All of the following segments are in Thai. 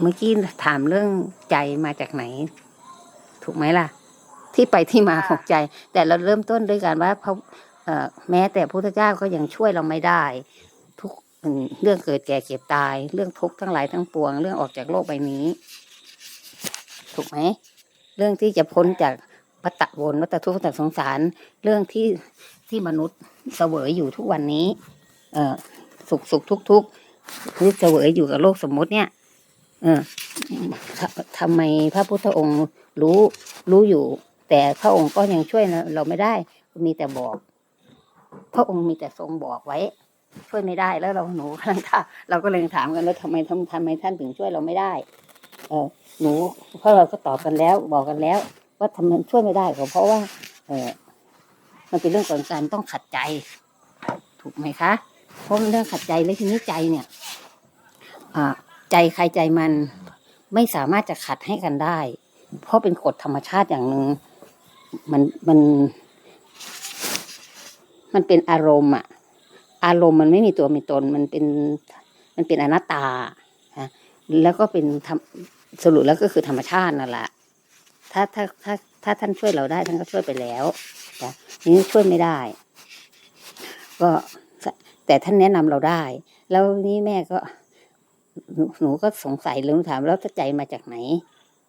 เมื่อกี้ถามเรื่องใจมาจากไหน ถูกไหมล่ะ ที่ไปที่มาของใจ แต่เราเริ่มต้นด้วยการว่าพระเอ่อแม้แต่พระพุทธเจ้าก็ยังช่วยเราไม่ได้ ทุกอืมเรื่องเกิดแก่เก็บตาย เรื่องทุกข์ทั้งหลายทั้งปวง เรื่องออกจากโลกใบนี้ ถูกไหมเรื่องที่จะพ้นจากวัฏวนวัฏทุกข์วัฏสงสาร เรื่องที่ที่มนุษย์เสวยอยู่ทุกวันนี้ เอ่อสุขสุขทุกทุกข์ที่เสวยอยู่กับโลกสมมติเนี่ยเออ ทำทำไมพระพุทธองค์รู้รู้อยู่ แต่พระองค์ก็ยังช่วยเราไม่ได้ มีแต่บอก พระองค์มีแต่ทรงบอกไว้ ช่วยไม่ได้แล้วเราหนูกำลังถามเราก็เลยถามกันแล้วทำไมทำทำไมท่านถึงช่วยเราไม่ได้ เออหนูเพราะเราก็ตอบกันแล้ว บอกกันแล้ว ว่าทำไมช่วยไม่ได้ก็เพราะว่า เออมันเป็นเรื่องของการต้องขัดใจ ถูกไหมคะเพราะมันเรื่องขัดใจแล้วทีนี้ใจเนี่ย อ่า ใจใครใจมันไม่สามารถจะขัดให้กันได้ เพราะเป็นกฎธรรมชาติอย่างหนึ่งมันมัน มันเป็นอารมณ์อะอารมณ์มันไม่มีตัวมีตน มันเป็น มันเป็นอนัตตาฮะแล้วก็เป็นธรรมสรุปแล้วก็คือธรรมชาตินั่นแหละถ้าถ้าถ้าถ้าท่านช่วยเราได้ท่านก็ช่วยไปแล้วนะทีนี้ช่วยไม่ได้ ก็แต่ท่านแนะนำเราได้ แล้วนี่แม่ก็ หนูหนูก็สงสัยเลยหนูถามแล้วใจมาจากไหน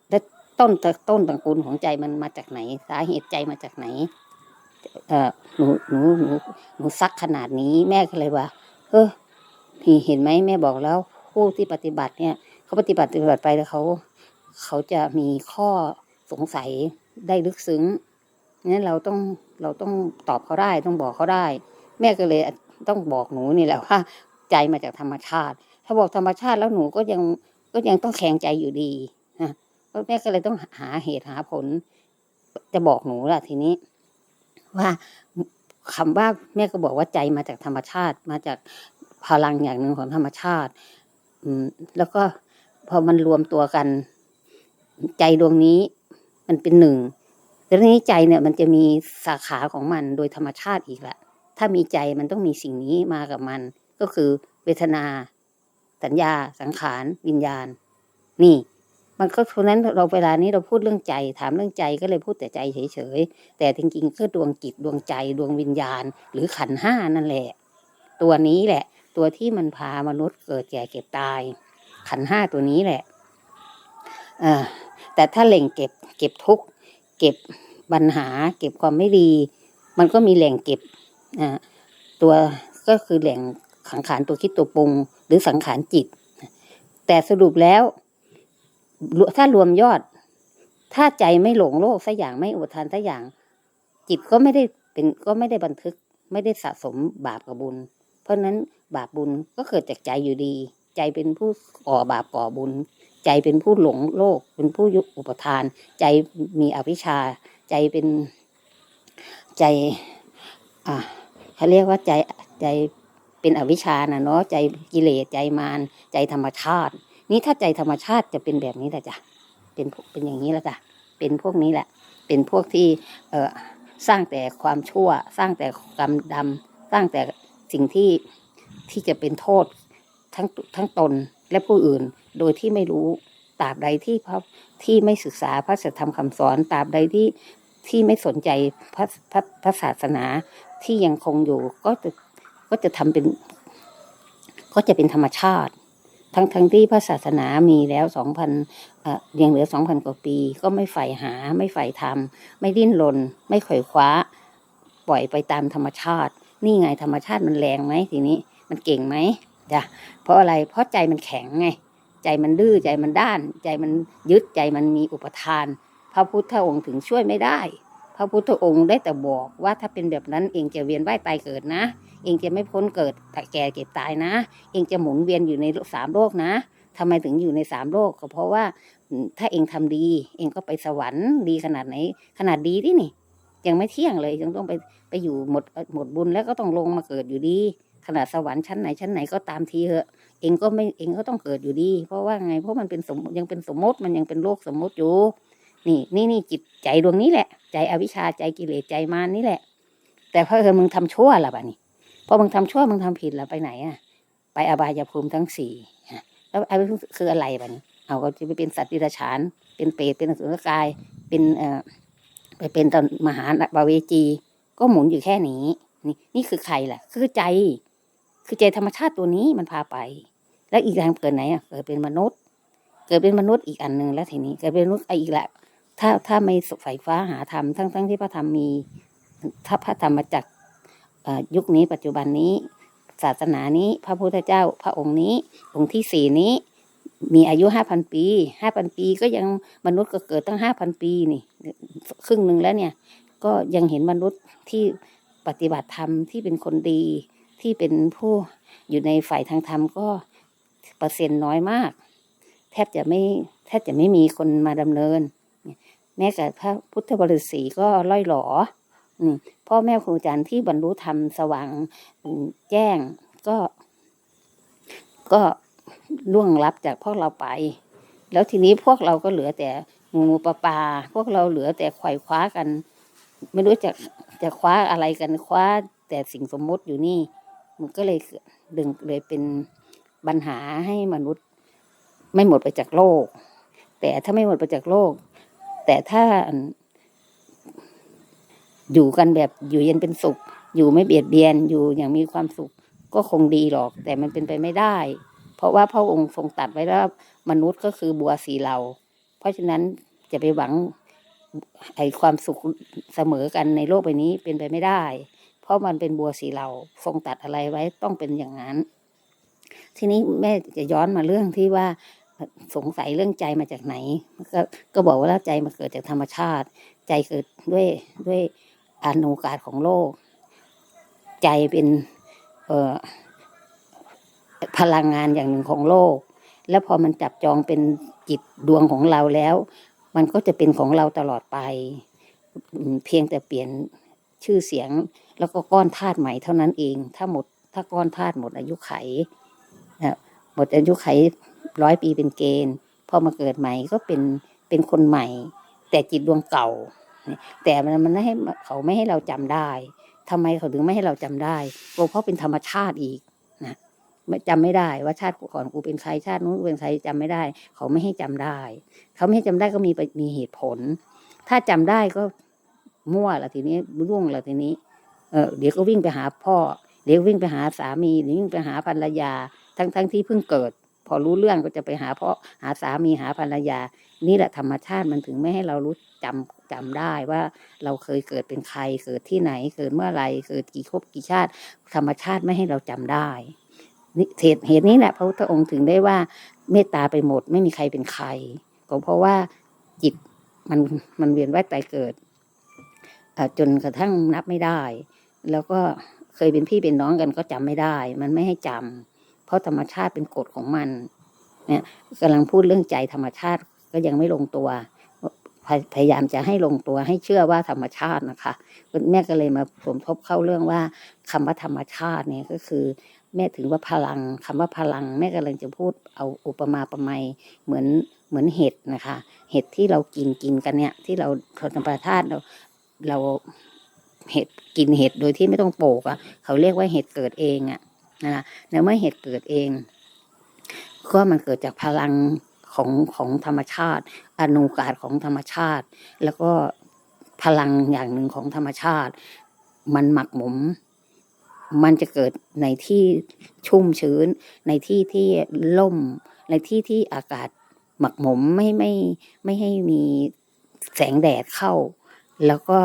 แล้วต้นต้นตระกูลของใจมันมาจากไหน สาเหตุใจมาจากไหน เออหนูหนูหนูหนูซักขนาดนี้แม่ก็เลยว่า เออพี่เห็นไหมแม่บอกแล้วผู้ที่ปฏิบัติเนี่ยเขาปฏิบัติปฏิบัติไปแล้วเขาเขาจะมีข้อสงสัยได้ลึกซึ้งงั้นเราต้องเราต้องตอบเขาได้ต้องบอกเขาได้ แม่ก็เลยต้องบอกหนูนี่แหละว่า ใจมาจากธรรมชาติ ถ้าบอกธรรมชาติแล้วหนูก็ยังก็ยังต้องแข็งใจอยู่ดีนะพราะแม่ก็เลยต้องหาเหตุหาผล จะบอกหนูล่ะทีนี้ ว่าคำว่าแม่ก็บอกว่าใจมาจากธรรมชาติ มาจากพลังอย่างหนึ่งของธรรมชาติ อืม แล้วก็พอมันรวมตัวกัน ใจดวงนี้ มันเป็นหนึ่งแต่ทีนี้ใจเนี่ย มันจะมีสาขาของมันโดยธรรมชาติอีกละถ้ามีใจมันต้องมีสิ่งนี้มากับมัน ก็คือเวทนา สัญญาสังขารวิญญาณ นี่ มันก็เพราะนั้นเราเวลานี้เราพูดเรื่องใจ ถามเรื่องใจก็เลยพูดแต่ใจเฉยๆแต่จริงๆก็ดวงจิตดวงใจดวงวิญญาณ หรือขันห้านั่นแหละ ตัวนี้แหละ ตัวที่มันพามนุษย์เกิดแก่เก็บตาย ขันห้าตัวนี้แหละอ่าแต่ถ้าแหล่งเก็บเก็บทุกเก็บปัญหา เก็บความไม่ดี มันก็มีแหล่งเก็บอ่าตัวก็คือแหล่งสังขารตัวคิดตัวปรุง หรือสังขารจิต แต่สรุปแล้ว ถ้ารวมยอด ถ้าใจไม่หลงโลกสัอย่างไม่อุปทานสัอย่าง จิตก็ไม่ได้เป็นก็ไม่ได้บันทึก ไม่ได้สะสมบาปกับบุญ เพราะฉะนั้นบาปบุญก็เกิดจากใจอยู่ดี ใจเป็นผู้ก่อบาปก่อบุญ ใจเป็นผู้หลงโลก เป็นผู้ยุอุปทาน ใจมีอวิชชา ใจเป็นใจ อ่าเขาเรียกว่าใจใจ เป็นอวิชชานะเนาะใจกิเลสใจมารใจธรรมชาติ นี่ถ้าใจธรรมชาติจะเป็นแบบนี้แหละจ้ะเป็นพวกเป็นอย่างนี้แหละจ้ะเป็นพวกนี้แหละ เป็นพวกที่เออสร้างแต่ความชั่ว สร้างแต่กรรมดำสร้างแต่สิ่งที่ที่จะเป็นโทษทั้งทั้งตนและผู้อื่นโดยที่ไม่รู้ตราบใดที่พระที่ไม่ศึกษาพระสัทธรรมคำสอนตราบใดที่ที่ไม่สนใจพระพระพระศาสนาที่ยังคงอยู่ก็จะ ก็จะทำเป็น ก็จะเป็นธรรมชาติ ทั้งทั้งที่พระศาสนามีแล้วสองพันยังเหลือสองพันกว่าปี ก็ไม่ใฝ่หา ไม่ใฝ่ธรรมไม่ดิ้นรนไม่ขวยคว้า ปล่อยไปตามธรรมชาติ นี่ไงธรรมชาติมันแรงไหมทีนี้ มันเก่งไหมจ้ะเพราะอะไรเพราะใจมันแข็งไง ใจมันดื้อใจมันด้าน ใจมันยึดใจมันมีอุปทาน พระพุทธองค์ถึงช่วยไม่ได้ พระพุทธองค์ได้แต่บอกว่าถ้าเป็นแบบนั้นเองจะเวียนว่ายตายเกิดนะ เองจะไม่พ้นเกิดแก่เก็บตายนะ เองจะหมุนเวียนอยู่ในสามโลกนะทำไมถึงอยู่ในสามโลกก็เพราะว่าถ้าเองทำดี เองก็ไปสวรรค์ดีขนาดไหน ขนาดดีที่นี่ ยังไม่เที่ยงเลยยังต้องไปไปอยู่หมดหมดบุญแล้วก็ต้องลงมาเกิดอยู่ดี ขนาดสวรรค์ชั้นไหนชั้นไหนก็ตามทีเถอะ เองก็ไม่เองก็ต้องเกิดอยู่ดี เพราะว่าไงเพราะมันเป็นสมยังเป็นสมมติมันยังเป็นโลกสมมติอยู่ นี่นี่นี่จิตใจดวงนี้แหละ ใจอวิชชาใจกิเลสใจมารนี่แหละ แต่เพราะเออมึงทำชั่วละบ้านี่พอมึงทำชั่วมึงทำผิดล้วไปไหนอะ ไปอบายภูมิทั้งสี่แล้วไอ้คืออะไรบ้านี้เอาก็จะไปเป็นสัตว์ดิรัจฉาน เป็นเปรตเป็นอสุรกาย เป็นเอ่อไปเป็นตอนมหาบาเวจี ก็หมุนอยู่แค่นี้ นี่นี่คือใครล่ะ คือใจ คือใจธรรมชาติตัวนี้มันพาไป แล้วอีกทางเกิดไหนอะเกิดเป็นมนุษย์ เกิดเป็นมนุษย์อีกอันหนึ่งแล้วทีนี้เกิดเป็นมนุษย์อีกและ ถ้าถ้าไม่ใฝ่ฟ้าหาธรรมทั้งทั้งที่พระธรรมมี ถ้าพระธรรมมาจากยุคนี้ปัจจุบันนี้ ศาสนานี้พระพุทธเจ้าพระองค์นี้ องค์ที่สี่นี้ มีอายุห้าพันปีห้าพันปีก็ยังมนุษย์ก็เกิดตั้งห้าพันปีนี่ ครึ่งหนึ่งแล้วเนี่ย ก็ยังเห็นมนุษย์ที่ปฏิบัติธรรมที่เป็นคนดีที่เป็นผู้อยู่ในฝ่ายทางธรรมก็เปอร์เซ็นต์น้อยมาก แทบจะไม่แทบจะไม่มีคนมาดำเนิน แม้แต่พระพุทธบริษีก็ล่อยหลออืพ่อแม่ครูอาจารย์ที่บรรลุธรรมสว่างแจ้งก็ ก็ล่วงลับจากพวกเราไป แล้วทีนี้พวกเราก็เหลือแต่งูปลาปลาพวกเราเหลือแต่ไขว่คว้ากัน ไม่รู้จะจะคว้าอะไรกันคว้าแต่สิ่งสมมติอยู่นี่ มันก็เลยดึงเลยเป็นปัญหาให้มนุษย์ ไม่หมดไปจากโลก แต่ถ้าไม่หมดไปจากโลก แต่ถ้าอยู่กันแบบอยู่เย็นเป็นสุข อยู่ไม่เบียดเบียนอยู่อย่างมีความสุขก็คงดีหรอก แต่มันเป็นไปไม่ได้ เพราะว่าพระองค์ทรงตัดไว้ว่ามนุษย์ก็คือบัวสีเหลาเพราะฉะนั้นจะไปหวังไอความสุขเสมอกันในโลกใบนี้เป็นไปไม่ได้ เพราะมันเป็นบัวสีเหลาทรงตัดอะไรไว้ต้องเป็นอย่างนั้น ทีนี้แม่จะย้อนมาเรื่องที่ว่า สงสัยเรื่องใจมาจากไหน ก็ก็บอกว่าใจมาเกิดจากธรรมชาติ ใจเกิดด้วยด้วยอนุกาศของโลก ใจเป็นเอ่อพลังงานอย่างหนึ่งของโลก แล้วพอมันจับจองเป็นจิตดวงของเราแล้ว มันก็จะเป็นของเราตลอดไป เพียงแต่เปลี่ยนชื่อเสียงแล้วก็ก้อนธาตุใหม่เท่านั้นเอง ถ้าหมดถ้าก้อนธาตุหมดอายุไขนะหมดอายุไข ร้อยปีเป็นเกณฑ์พอมาเกิดใหม่ก็เป็นเป็นคนใหม่ แต่จิตดวงเก่า แต่มันมันไม่ให้เขาไม่ให้เราจำได้ทำไมเขาถึงไม่ให้เราจำได้ก็เพราะเป็นธรรมชาติอีกนะไม่จำไม่ได้ว่าชาติก่อนกูเป็นใครชาตินู้นกูเป็นใครจำไม่ได้ เขาไม่ให้จำได้ เขาไม่ให้จำได้ก็มีมีเหตุผล ถ้าจำได้ก็มั่วละทีนี้ร่วงละทีนี้เออเดี๋ยวก็วิ่งไปหาพ่อ เดี๋ยววิ่งไปหาสามีเดี๋ยววิ่งไปหาภรรยา ทั้งทั้งที่เพิ่งเกิด พอรู้เรื่องก็จะไปหาเพ่อหาสามีหาภรรยา นี่แหละธรรมชาติมันถึงไม่ให้เรารู้จำจำได้ว่าเราเคยเกิดเป็นใครเกิดที่ไหนเกิดเมื่อไรเกิดกี่ภพกี่ชาติ ธรรมชาติไม่ให้เราจำได้เหตุเหตุนี้แหละพระพุทธองค์ถึงได้ว่าเมตตาไปหมดไม่มีใครเป็นใคร ก็เพราะว่าจิตมันมันเวียนว่ายตายเกิดจนกระทั่งนับไม่ได้ แล้วก็เคยเป็นพี่เป็นน้องกันก็จำไม่ได้ มันไม่ให้จำ เพราะธรรมชาติเป็นกฎของมัน เนี่ยกำลังพูดเรื่องใจธรรมชาติก็ยังไม่ลงตัวพยายามจะให้ลงตัวให้เชื่อว่าธรรมชาตินะคะแม่ก็เลยมาสมทบเข้าเรื่องว่าคำว่าธรรมชาติเนี่ยก็คือ แม่ถือว่าพลังคำว่าพลังแม่กำลังจะพูดเอาอุปมาประไมยเหมือนเหมือนเห็ดนะคะ เห็ดที่เรากินกินกันเนี่ย ที่เราธรรมชาติเราเราเห็ดกินเห็ดโดยที่ไม่ต้องโปกอะ่ะเขาเรียกว่าเห็ดเกิดเองอะ่ะ นะคะในเมื่อเห็ดเกิดเอง ก็มันเกิดจากพลังของของธรรมชาติ อนุกาศของธรรมชาติ แล้วก็พลังอย่างหนึ่งของธรรมชาติ มันหมักหมม มันจะเกิดในที่ชุ่มชื้น ในที่ที่ล่ม ในที่ที่อากาศหมักหมมไม่ไม่ไม่ให้มีแสงแดดเข้า แล้วก็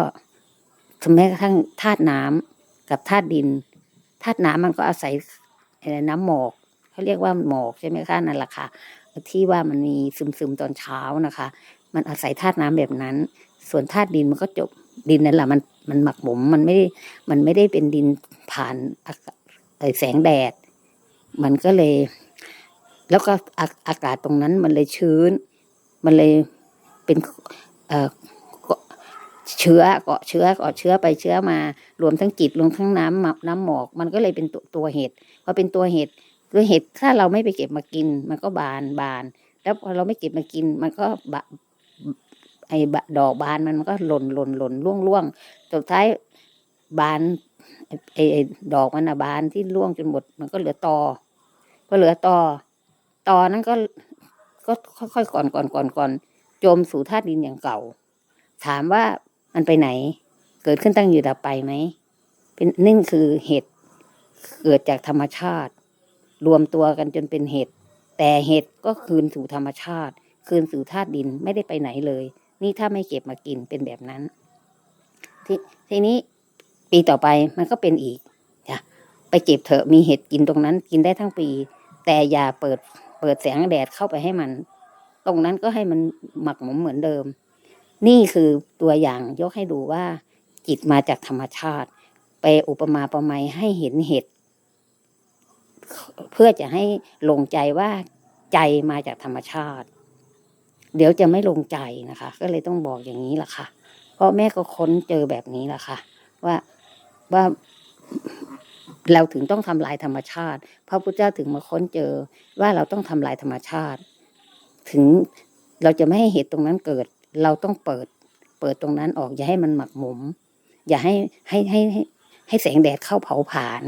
แม้กระทั่งธาตุน้ำกับธาตุดิน ธาตุน้ำมันก็อาศัยน้ำหมอกเขาเรียกว่าหมอกใช่ไหมคะนั่นแหละค่ะที่ว่ามันมีซึมซึมๆตอนเช้านะคะ มันอาศัยธาตุน้ำแบบนั้น ส่วนธาตุดินมันก็จบดินนั่นแหละมันมันหมักหมมมันไม่ได้มันไม่ได้เป็นดินผ่านอากาศเอ่อแสงแดด มันก็เลย แล้วก็อาอากาศตรงนั้นมันเลยชื้น มันเลยเป็น เชื้อเกาะเชื้อเกาะเชื้อไปเชื้อมารวมทั้งจิตรวมทั้งน้ำมักน้ำหมอก มันก็เลยเป็นตัวตัวเห็ดพอเป็นตัวเห็ดตัวเห็ดถ้าเราไม่ไปเก็บมากิน มันก็บานบาน แล้วพอเราไม่เก็บมากิน มันก็บะไอ้บดอกบานมันก็หล่นหล่นหล่นร่วงร่วงสุดท้ายบานไอ้ไอ้ไอ้ดอกมันอะบานที่ร่วงจนหมด มันก็เหลือตอก็เหลือตอตอนั้นก็ก็ค่อยๆก่อนก่อนก่อนก่อนจมสู่ธาตุดินอย่างเก่า ถามว่า มันไปไหน เกิดขึ้นตั้งอยู่ดับไปไหม เป็นนี่คือเหตุเกิดจากธรรมชาติ รวมตัวกันจนเป็นเห็ดแต่เห็ดก็คืนสู่ธรรมชาติ คืนสู่ธาตุดินไม่ได้ไปไหนเลย นี่ถ้าไม่เก็บมากินเป็นแบบนั้นทีทีนี้ปีต่อไปมันก็เป็นอีกจ้ะไปเก็บเถอะมีเห็ดกินตรงนั้น กินได้ทั้งปี แต่อย่าเปิดเปิดแสงแดดเข้าไปให้มัน ตรงนั้นก็ให้มันหมักหมมเหมือนเดิม นี่คือตัวอย่างยกให้ดูว่า จิตมาจากธรรมชาติ ไปอุปมาประไมยให้เห็นเห็ดเพื่อจะให้ลงใจว่าใจมาจากธรรมชาติ เดี๋ยวจะไม่ลงใจนะคะ ก็เลยต้องบอกอย่างนี้ล่ะค่ะ เพราะแม่ก็ค้นเจอแบบนี้ล่ะค่ะ ว่าว่าเราถึงต้องทำลายธรรมชาติ พระพุทธเจ้าถึงมาค้นเจอว่าเราต้องทำลายธรรมชาติ ถึงเราจะไม่ให้เหตุตรงนั้นเกิด เราต้องเปิด เปิดตรงนั้นออก อย่าให้มันหมักหมม อย่าให้ให้ให้ให้ให้แสงแดดเข้าเผาผลาญ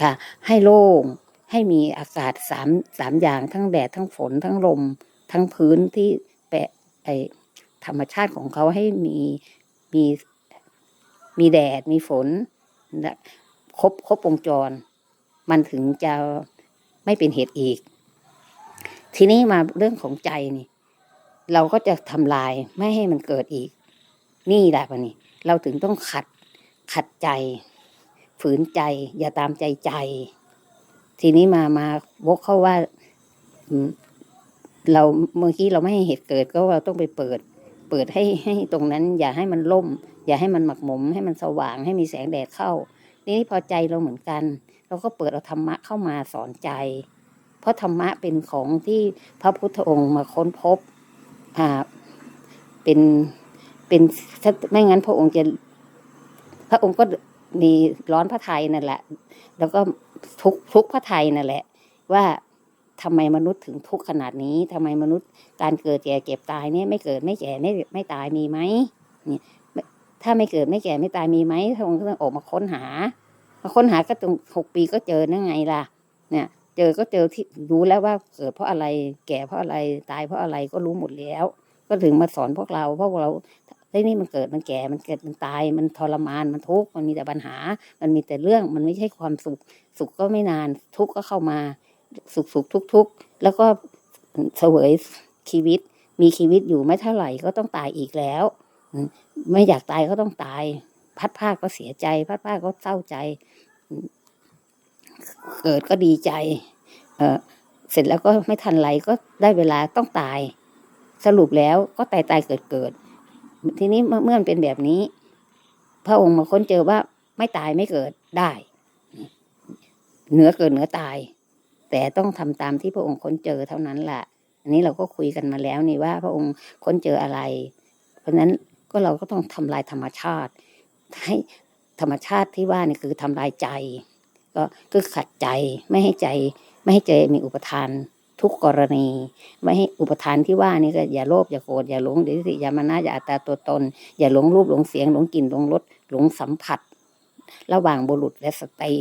ค่ะ ให้โล่งให้มีอากาศสามสามอย่างทั้งแดดทั้งฝนทั้งลม ทั้งพื้นที่แปะไอธรรมชาติของเขาให้มีมีมีแดดมีฝนและครบครบวงจร มันถึงจะไม่เป็นเหตุอีก ทีนี้มาเรื่องของใจนี่ เราก็จะทำลายไม่ให้มันเกิดอีก นี่แหละวันนี้ เราถึงต้องขัดขัดใจ ฝืนใจ อย่าตามใจใจ ทีนี้มามาวกเข้าว่าเราเมื่อกี้เราไม่ให้เหตุเกิดก็เราต้องไปเปิด เปิดให้ให้ตรงนั้น อย่าให้มันล่ม อย่าให้มันหมักหมม ให้มันสว่างให้มีแสงแดดเข้าทีนี้พอใจเราเหมือนกัน เราก็เปิดเอาธรรมะเข้ามาสอนใจ เพราะธรรมะเป็นของที่พระพุทธองค์มาค้นพบ อ่า เป็นเป็นถ้าไม่งั้นพระองค์จะ พระองค์ก็มีร้อนพระไทยนั่นแหละ แล้วก็ทุกทุกพระไทยนั่นแหละ ว่าทำไมมนุษย์ถึงทุกข์ขนาดนี้ทำไมมนุษย์การเกิดแก่เก็บตายเนี่ยไม่เกิดไม่แก่ไม่ไม่ตายมีไหมเนี่ยถ้าไม่เกิดไม่แก่ไม่ตายมีไหมพระองค์ก็ต้องออกมาค้นหามาค้นหาก็ตรงหกปีก็เจอนั่นไงล่ะ เนี่ย เจอก็เจอที่รู้แล้วว่าเกิดเพราะอะไรแก่เพราะอะไรตายเพราะอะไรก็รู้หมดแล้ว ก็ถึงมาสอนพวกเราเพราะพวกเราเฮ้นี่มันเกิดมันแก่มันเกิดมันตาย มันทรมานมันทุกข์มันมีแต่ปัญหา มันมีแต่เรื่องมันไม่ใช่ความสุข สุขก็ไม่นานทุกข์ก็เข้ามา สุขสุขทุกทุกข์แล้วก็เสวยชีวิต มีชีวิตอยู่ไม่เท่าไหร่ก็ต้องตายอีกแล้ว ไม่อยากตายก็ต้องตาย พัดภาคก็เสียใจ พัดภาคก็เศร้าใจ เกิดก็ดีใจ เออเสร็จแล้วก็ไม่ทันไรก็ได้เวลาต้องตาย สรุปแล้วก็ตายตายเกิดเกิด ทีนี้เมื่อมันเป็นแบบนี้ พระองค์มาค้นเจอว่าไม่ตายไม่เกิดได้เหนือเกิดเหนือตาย แต่ต้องทำตามที่พระองค์ค้นเจอเท่านั้นแหละอันนี้เราก็คุยกันมาแล้วนี่ว่า พระองค์ค้นเจออะไร เพราะฉะนั้นก็เราก็ต้องทำลายธรรมชาติให้ธรรมชาติที่ว่านี่คือทำลายใจ ก็คือขัดใจไม่ให้ใจ ไม่ให้ใจมีอุปทานทุกกรณี ไม่ให้อุปทานที่ว่านี่ก็อย่าโลภอย่าโกรธอย่าหลงเดี๋ยวสิอย่ามานะอย่าอัตตาตัวตน อย่าหลงรูปหลงเสียงหลงกลิ่นหลงรสหลงสัมผัส ระหว่างบุรุษและสตรี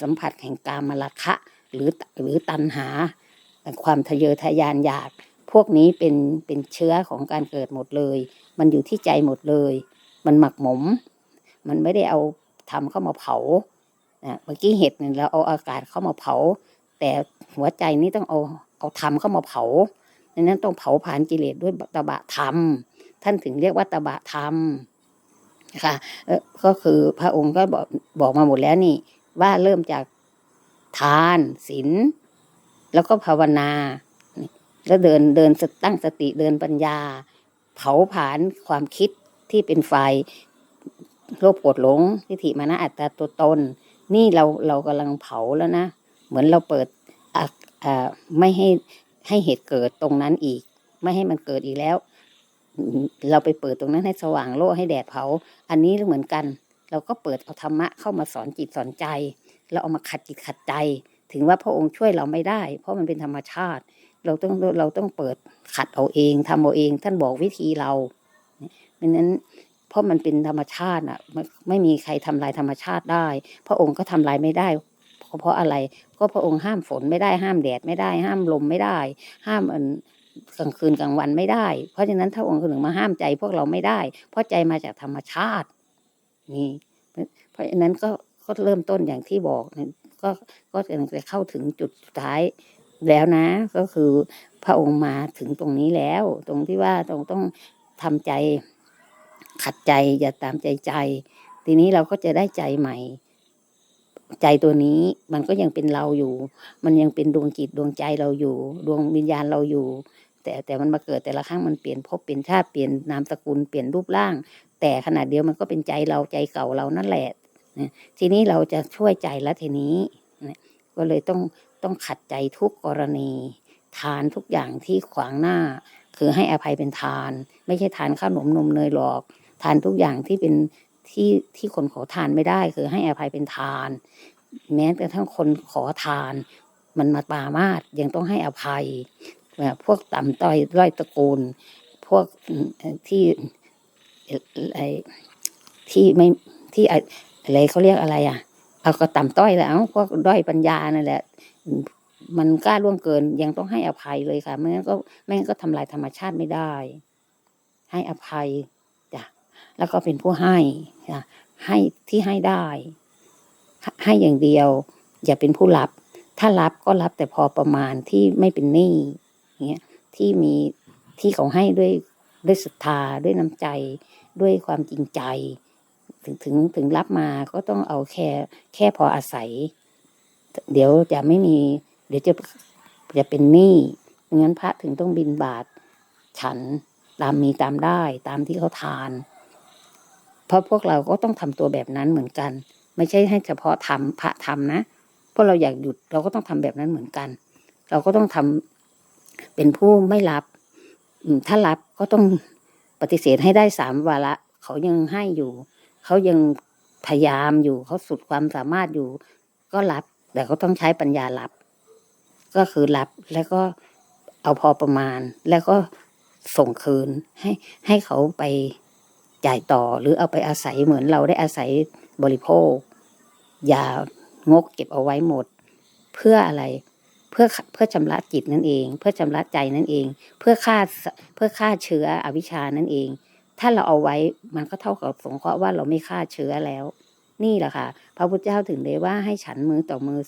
สัมผัสแห่งกามราคะหรือหรือตัณหาความทะเยอทะยานอยาก พวกนี้เป็นเป็นเชื้อของการเกิดหมดเลย มันอยู่ที่ใจหมดเลย มันหมักหมม มันไม่ได้เอาทำเข้ามาเผา เมื่อกี้เห็ดเนี่ยเราเอาอากาศเข้ามาเผา แต่หัวใจนี่ต้องเอาเอาธรรมเข้ามาเผาดังนั้นต้องเผาผ่านกิเลสด้วยตบะธรรม ท่านถึงเรียกว่าตบะธรรมค่ะเอ่อก็คือพระองค์ก็บอกบอกมาหมดแล้วนี่ ว่าเริ่มจากทานศีลแล้วก็ภาวนา แล้วเดินเดินสตั้งสติเดินปัญญา เผาผลาญความคิดที่เป็นไฟโลภโกรธหลงทิฏฐิมานะอัตตาตัวตน นี่เราเรากำลังเผาแล้วนะ เหมือนเราเปิดอ่าไม่ให้ให้เหตุเกิดตรงนั้นอีก ไม่ให้มันเกิดอีกแล้ว เราไปเปิดตรงนั้นให้สว่างโล่ให้แดดเผา อันนี้เหมือนกัน เราก็เปิดเอาธรรมะเข้ามาสอนจิตสอนใจ เราเอามาขัดจิตขัดใจ ถึงว่าพระองค์ช่วยเราไม่ได้ เพราะมันเป็นธรรมชาติ เราต้องเราต้องเปิดขัดเอาเองทำเอาเอง ท่านบอกวิธีเราเพราะนั้น เพราะมันเป็นธรรมชาติอะไม่ไม่มีใครทำลายธรรมชาติได้ พระองค์ก็ทำลายไม่ได้ เพราะอะไรก็พระองค์ห้ามฝนไม่ได้ห้ามแดดไม่ได้ ห้ามลมไม่ได้ ห้ามอันกลางคืนกลางวันไม่ได้ เพราะฉะนั้นถ้าองค์หนึ่งมาห้ามใจพวกเราไม่ได้ เพราะใจมาจากธรรมชาตินี่เพราะฉะนั้นก็ก็เริ่มต้นอย่างที่บอกก็ก็จะเข้าถึงจุดสุดท้ายแล้วนะ ก็คือพระองค์มาถึงตรงนี้แล้ว ตรงที่ว่าต้องต้องทำใจ ขัดใจอย่าตามใจใจ ทีนี้เราก็จะได้ใจใหม่ ใจตัวนี้มันก็ยังเป็นเราอยู่ มันยังเป็นดวงจิตดวงใจเราอยู่ ดวงวิญญาณเราอยู่ แต่แต่มันมาเกิดแต่ละครั้งมันเปลี่ยนภพเปลี่ยนชาติเปลี่ยนนามสกุลเปลี่ยนรูปร่าง แต่ขนาดเดียวมันก็เป็นใจเราใจเก่าเรานั่นแหละทีนี้เราจะช่วยใจแล้วทีนี้ก็เลยต้องต้องขัดใจทุกกรณี ทานทุกอย่างที่ขวางหน้า คือให้อภัยเป็นทาน ไม่ใช่ทานข้าวหนมนมเนยหรอก ทานทุกอย่างที่เป็นที่ที่คนขอทานไม่ได้ คือให้อภัยเป็นทาน แม้กระทั่งคนขอทาน มันมาปามาดยังต้องให้อภัยแบบพวกต่ำต้อยร้อยตระกูล พวกที่อ่อไอ้ที่ไม่ที่อะไรเขาเรียกอะไรอะ เอาก็ต่ำต้อยแล้วพวกด้อยปัญญานั่นแหละ มันกล้าล่วงเกินยังต้องให้อภัยเลยค่ะไม่งั้นก็ไม่งั้นก็ทำลายธรรมชาติไม่ได้ ให้อภัย แล้วก็เป็นผู้ให้ให้ที่ให้ได้ ให้อย่างเดียว อย่าเป็นผู้รับ ถ้ารับก็รับแต่พอประมาณที่ไม่เป็นหนี้เงี้ยที่มีที่เขาให้ด้วยด้วยศรัทธาด้วยน้ำใจ ด้วยความจริงใจ ถึงถึงถึงรับมาก็ต้องเอาแค่แค่พออาศัย เดี๋ยวจะไม่มี เดี๋ยวจะจะเป็นหนี้งั้นพระถึงต้องบินบาทฉันตามมีตามได้ตามที่เขาทาน เพราะพวกเราก็ต้องทำตัวแบบนั้นเหมือนกัน ไม่ใช่ให้เฉพาะทำพระทำนะเพราะเราอยากหยุดเราก็ต้องทำแบบนั้นเหมือนกัน เราก็ต้องทำเป็นผู้ไม่รับถ้ารับก็ต้องปฏิเสธให้ได้สามวาระเขายังให้อยู่ เขายังพยายามอยู่เขาสุดความสามารถอยู่ ก็รับ แต่ก็ต้องใช้ปัญญารับ ก็คือรับแล้วก็เอาพอประมาณ แล้วก็ส่งคืนให้ให้เขาไป จ่ายต่อหรือเอาไปอาศัยเหมือนเราได้อาศัยบริโภค อย่างกเก็บเอาไว้หมด เพื่ออะไรเพื่อเพื่อชำระจิตนั่นเอง เพื่อชำระใจนั่นเอง เพื่อฆ่าเพื่อฆ่าเชื้ออวิชานั่นเอง ถ้าเราเอาไว้มันก็เท่ากับสงเคราะห์ว่าเราไม่ฆ่าเชื้อแล้ว นี่แหละค่ะ พระพุทธเจ้าถึงได้ว่าให้ฉันมือต่อมือ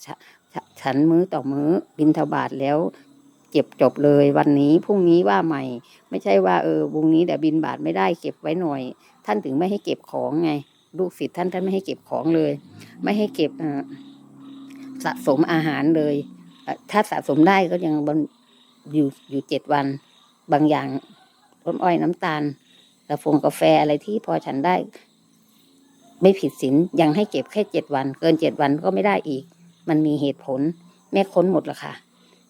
ฉันมือต่อมือบินทบาทแล้ว เก็บจบเลยวันนี้พรุ่งนี้ว่าใหม่ ไม่ใช่ว่าเออวงนี้แต่บินบาทไม่ได้เก็บไว้หน่อย ท่านถึงไม่ให้เก็บของไง ลูกศิษย์ท่านท่านไม่ให้เก็บของเลย ไม่ให้เก็บสะสมอาหารเลยถ้าสะสมได้ก็ยังอยู่อยู่เจ็ดวัน บางอย่างต้นอ้อยน้ำตาลกาแฟงกาแฟอะไรที่พอฉันได้ ไม่ผิดศีลยังให้เก็บแค่เจ็ดวัน เกินเจ็ดวันก็ไม่ได้อีก มันมีเหตุผล แม่ค้นหมดละค่ะ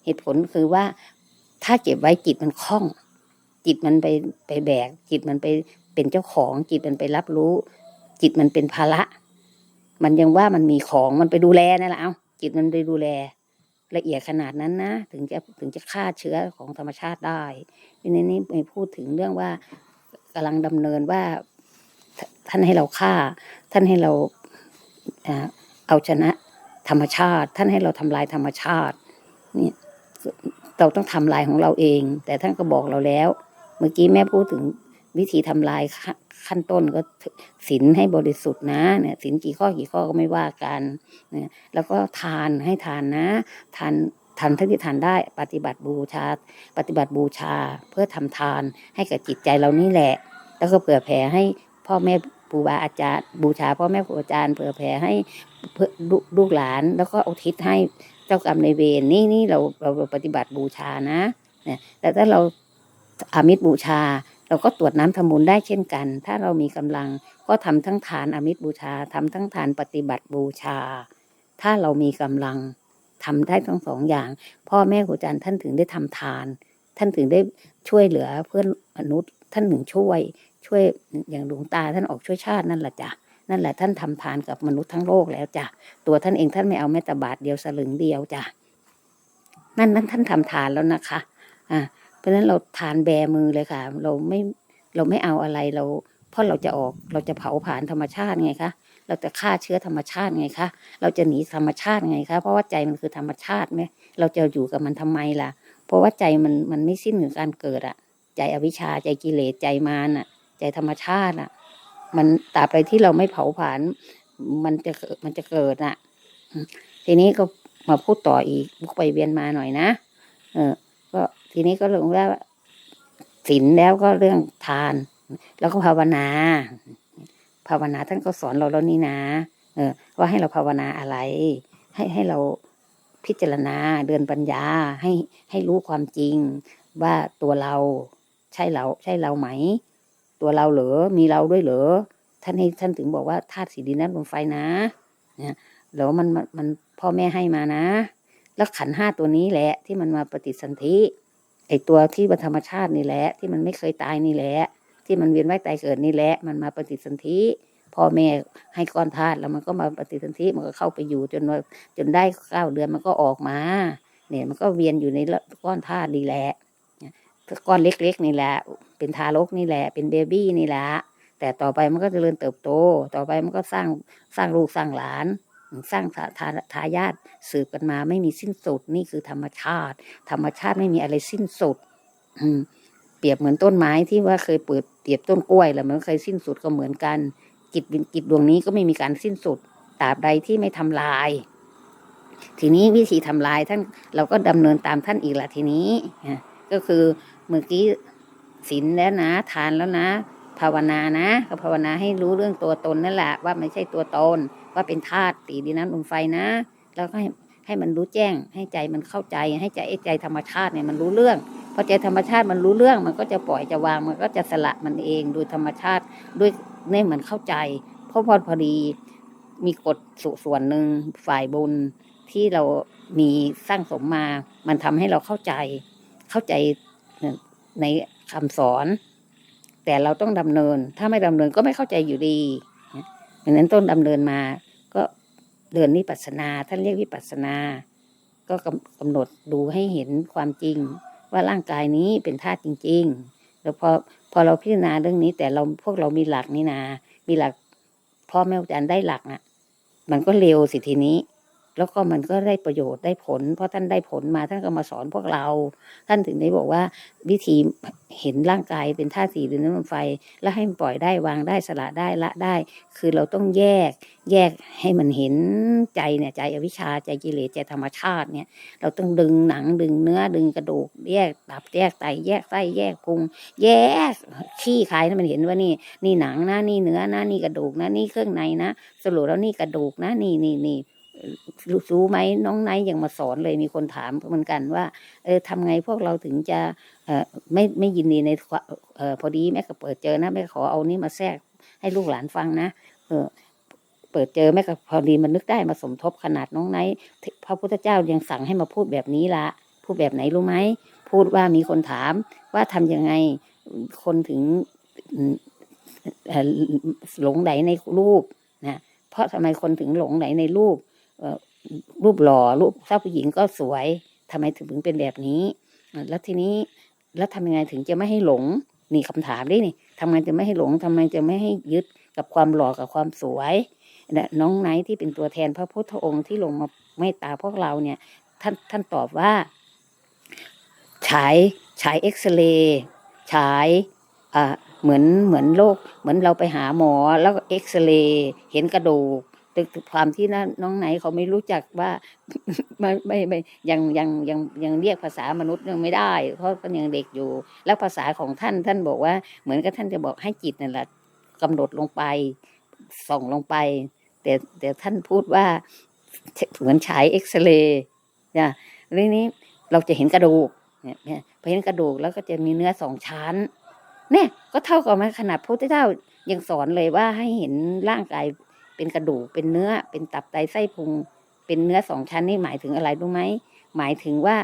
เหตุผลคือว่าถ้าเก็บไว้จิตมันคล่อง จิตมันไปไปแบก จิตมันไปเป็นเจ้าของ จิตมันไปรับรู้ จิตมันเป็นภาระ มันยังว่ามันมีของมันไปดูแลนั่นแหละเอาจิตมันไปดูแล ละเอียดขนาดนั้นนะ ถึงจะถึงจะฆ่าเชื้อของธรรมชาติได้ทีนี้นี่ไม่พูดถึงเรื่องว่ากำลังดำเนินว่าท่านให้เราฆ่า ท่านให้เราเอาชนะธรรมชาติ ท่านให้เราทำลายธรรมชาติ เนี่ย เราต้องทำลายของเราเอง แต่ท่านก็บอกเราแล้ว เมื่อกี้แม่พูดถึงวิธีทำลายขั้นต้นก็ศีลให้บริสุทธิ์นะเนี่ยศีลกี่ข้อกี่ข้อก็ไม่ว่ากันเนี่ยแล้วก็ทานให้ทานนะทานทานเท่าที่ทานได้ปฏิบัติบูชา ปฏิบัติบูชาเพื่อทำทานให้กับจิตใจเรานี่แหละ แล้วก็เผื่อแผ่ให้พ่อแม่ครูบาอาจารย์บูชาพ่อแม่ครูอาจารย์เผื่อแผ่ให้เพื่อลูกลูกหลาน แล้วก็อุทิศให้ เจ้ากรรมในเวรนี่นี่เราเราเราปฏิบัติบูชานะเนี่ยแต่ถ้าเราอามิตรบูชา เราก็ตรวจน้ำทำบุญได้เช่นกัน ถ้าเรามีกำลังก็ทำทั้งทานอามิตรบูชาทำทั้งทานปฏิบัติบูชา ถ้าเรามีกำลังทำได้ทั้งสองอย่าง พ่อแม่ครูอาจารย์ท่านถึงได้ทำทาน ท่านถึงได้ช่วยเหลือเพื่อนมนุษย์ท่านถึงช่วย ช่วยอย่างหลวงตาท่านออกช่วยชาตินั่นแหละจ้ะ นั่นแหละท่านทำทานกับมนุษย์ทั้งโลกแล้วจ้ะตัวท่านเองท่านไม่เอาแม้แต่บาทเดียวสลึงเดียวจ้ะนั่นนั่นท่านทำทานแล้วนะคะอ่าเพราะฉะนั้นเราทานแบมือเลยค่ะ เราไม่เราไม่เอาอะไรเรา เพราะเราจะออกเราจะเผาผลาญธรรมชาติไงคะเราจะฆ่าเชื้อธรรมชาติไงคะเราจะหนีธรรมชาติไงคะเพราะว่าใจมันคือธรรมชาติไหมเราจะอยู่กับมันทำไมล่ะ เพราะว่าใจมันมันไม่สิ้นถึงการเกิดอะใจอวิชชาใจกิเลสใจมารอะใจธรรมชาติอะ มันตราบใดที่เราไม่เผาผลาญมันจะมันจะเกิดอะทีนี้ก็มาพูดต่ออีกวกไปเวียนมาหน่อยนะ เออ ก็ทีนี้ก็เรื่องว่าศีลแล้วก็เรื่องทาน แล้วก็ภาวนา ภาวนาท่านก็สอนเราแล้วนี่นะ เออ ว่าให้เราภาวนาอะไร ให้ให้เราพิจารณาเดินปัญญาให้ให้รู้ความจริงว่าตัวเราใช่เราใช่เราไหม ตัวเราเหรอ มีเราด้วยเหรอ ท่านให้ท่านถึงบอกว่าธาตุสีดินน้ำลมไฟนะเนี่ยแล้วมันมันพ่อแม่ให้มานะ แล้วขันห้าตัวนี้แหละ ที่มันมาปฏิสันธิไอตัวที่เป็นธรรมชาตินี่แหละ ที่มันไม่เคยตายนี่แหละ ที่มันเวียนว่ายตายเกิดนี่แหละ มันมาปฏิสนธิพ่อแม่ให้ก้อนธาตุแล้วมันก็มาปฏิสนธิมันก็เข้าไปอยู่จนวจนได้เก้าเดือนมันก็ออกมา เนี่ยมันก็เวียนอยู่ในก้อนธาตุนี่แหละ ก้อนเล็ก ๆ นี่แหละ เป็นทารกนี่แหละ เป็นเบบี้นี่แหละ แต่ต่อไปมันก็จเจริญเติบโต ต่อไปมันก็สร้างสร้างลูกสร้างหลาน สร้างทาทาทายาทสืบกันมาไม่มีสิ้นสุดนี่คือธรรมชาติ ธรรมชาติไม่มีอะไรสิ้นสุด อืมเปรียบเหมือนต้นไม้ที่ว่าเคยเปิดเปรียบต้นกล้วยแล้วมันเคยสิ้นสุดก็เหมือนกันจิตวิจดวงนี้ก็ไม่มีการสิ้นสุดตราบใดที่ไม่ทำลาย ทีนี้วิธีทำลายท่านเราก็ดำเนินตามท่านอีกละทีนี้ก็คือ เมื่อกี้ศีลแล้วนะ ทานแล้วนะ ภาวนานะก็ภาวนาให้รู้เรื่องตัวตนนั่นแหละว่าไม่ใช่ตัวตน ว่าเป็นธาตุตีดินน้ำลมไฟนะ แล้วก็ให้ให้มันรู้แจ้ง ให้ใจมันเข้าใจ ให้ใจไอ้ใจธรรมชาติเนี่ยมันรู้เรื่องพอใจธรรมชาติมันรู้เรื่องมันก็จะปล่อยจะวางมันก็จะสละมันเองโดยธรรมชาติด้วยเนี่ยมันเข้าใจเพราะพอพอดีมีกฎสส่วนหนึ่งฝ่ายบุญที่เรามีสร้างสมมา มันทำให้เราเข้าใจ เข้าใจ ในคำสอน แต่เราต้องดำเนิน ถ้าไม่ดำเนินก็ไม่เข้าใจอยู่ดีดังนั้นต้นดำเนินมา ก็เดินวิปัสสนาท่านเรียกวิปัสสนา ก็กำกำหนดดูให้เห็นความจริง ว่าร่างกายนี้เป็นธาตุจริง ๆ แล้วพอพอเราพิจารณาเรื่องนี้ แต่เราพวกเรามีหลักนี่นา มีหลักพ่อแม่อาจารย์ได้หลักน่ะ มันก็เร็วสิทีนี้ แล้วก็มันก็ได้ประโยชน์ได้ผล เพราะท่านได้ผลมาท่านก็มาสอนพวกเรา ท่านถึงได้บอกว่าวิธีเห็นร่างกายเป็นธาตุสี่ดินน้ำลมไฟ แล้วให้มันปล่อยได้วางได้สละได้ละได้ คือเราต้องแยกแยกให้มันเห็นใจเนี่ยใจอวิชชาใจกิเลสใจธรรมชาติเนี่ย เราต้องดึงหนังดึงเนื้อดึงกระดูก แยกตับแยกไตแยกไส้แยกพุง แยกขี้ใครนะมันเห็นว่านี่ นี่หนังนะนี่เนื้อนะนี่กระดูกนะนี่เครื่องในนะสรุปแล้วนี่กระดูกนะนี่นี่นี่ รู้ไหมน้องไนท์ยังมาสอนเลยมีคนถามเหมือนกันว่าเออทำไงพวกเราถึงจะเออไม่ไม่ยินดีในเออพอดีแม่ก็เปิดเจอนะแม่ขอเอานี่มาแทรกให้ลูกหลานฟังนะเออเปิดเจอแม่ก็พอดีมันนึกได้มาสมทบขนาดน้องไนท์พระพุทธเจ้ายังสั่งให้มาพูดแบบนี้ละพูดแบบไหนรู้ไหมพูดว่ามีคนถามว่าทำยังไงคนถึงหลงไหลในรูปนะเพราะทำไมคนถึงหลงไหลในรูป รูปหล่อรูปเจ้าผู้หญิงก็สวยทำไมถึงเป็นแบบนี้ แล้วทีนี้แล้วทำยังไงถึงจะไม่ให้หลงนี่คำถามดินี่ทำไงจะไม่ให้หลงทำไมจะไม่ให้ยึดกับความหล่อกับความสวยน้องไนท์ที่เป็นตัวแทนพระพุทธองค์ที่ลงมาเมตตาพวกเราเนี่ย ท่านท่านตอบว่าฉายฉายเอ็กซเรย์ฉายอ่าเหมือนเหมือนโรคเหมือนเราไปหาหมอแล้วเอ็กซเรย์เห็นกระดูก ตึกความที่นะน้องไหนเขาไม่รู้จักว่าไม่ไม่ไม่ยังยังยังยังเรียกภาษามนุษย์ยังไม่ได้ เพราะเขายังเด็กอยู่ แล้วภาษาของท่านท่านบอกว่า เหมือนกับท่านจะบอกให้จิตนั่นแหละกำหนดลงไปส่องลงไป แต่แต่ท่านพูดว่าเหมือนฉายเอ็กซเรย์นะเรื่องนี้เราจะเห็นกระดูกเนี่ยเนี่ยพอเห็นกระดูกแล้วก็จะมีเนื้อสองชั้นเนี่ยก็เท่ากับมาขนาดพระพุทธเจ้ายังสอนเลยว่าให้เห็นร่างกาย เป็นกระดูกเป็นเนื้อ เป็นตับไตไส้พุง เป็นเนื้อสองชั้นนี่หมายถึงอะไรรู้ไหมหมายถึงว่า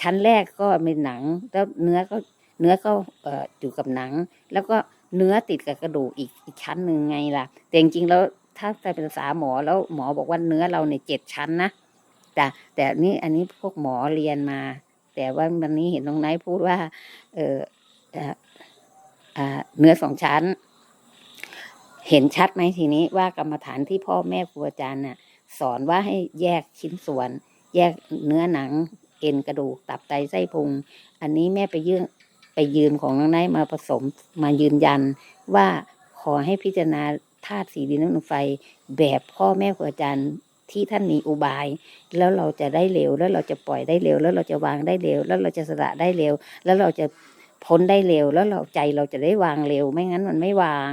ชั้นแรกก็เป็นหนัง แล้วเนื้อก็เนื้อก็ออยู่กับหนัง แล้วก็เนื้อติดกับกระดูกอีกอีกชั้นหนึ่งไงล่ะ แต่จริงๆแล้วถ้าเป็นภาษาหมอแล้วหมอบอกว่าเนื้อเราเนี่ยเจ็ดชั้นนะแต่แต่นี่อันนี้พวกหมอเรียนมา แต่ว่าวันนี้เห็นตรงไหนพูดว่า เออเนื้อสองชั้น เห็นชัดไหมทีนี้ว่ากรรมฐานที่พ่อแม่ครูอาจารย์น่ะ สอนว่าให้แยกชิ้นส่วน แยกเนื้อหนัง เอ็นกระดูกตับไตไส้พุง อันนี้แม่ไปยื่นไปยืมของน้องไนมาผสมมายืนยันว่าขอให้พิจารณาธาตุสีดินน้ำลมไฟแบบพ่อแม่ครูอาจารย์ที่ท่านมีอุบาย แล้วเราจะได้เร็ว แล้วเราจะปล่อยได้เร็ว แล้วเราจะวางได้เร็ว แล้วเราจะสละได้เร็ว แล้วเราจะพ้นได้เร็ว แล้วเราใจเราจะได้วางเร็ว ไม่งั้นมันไม่วาง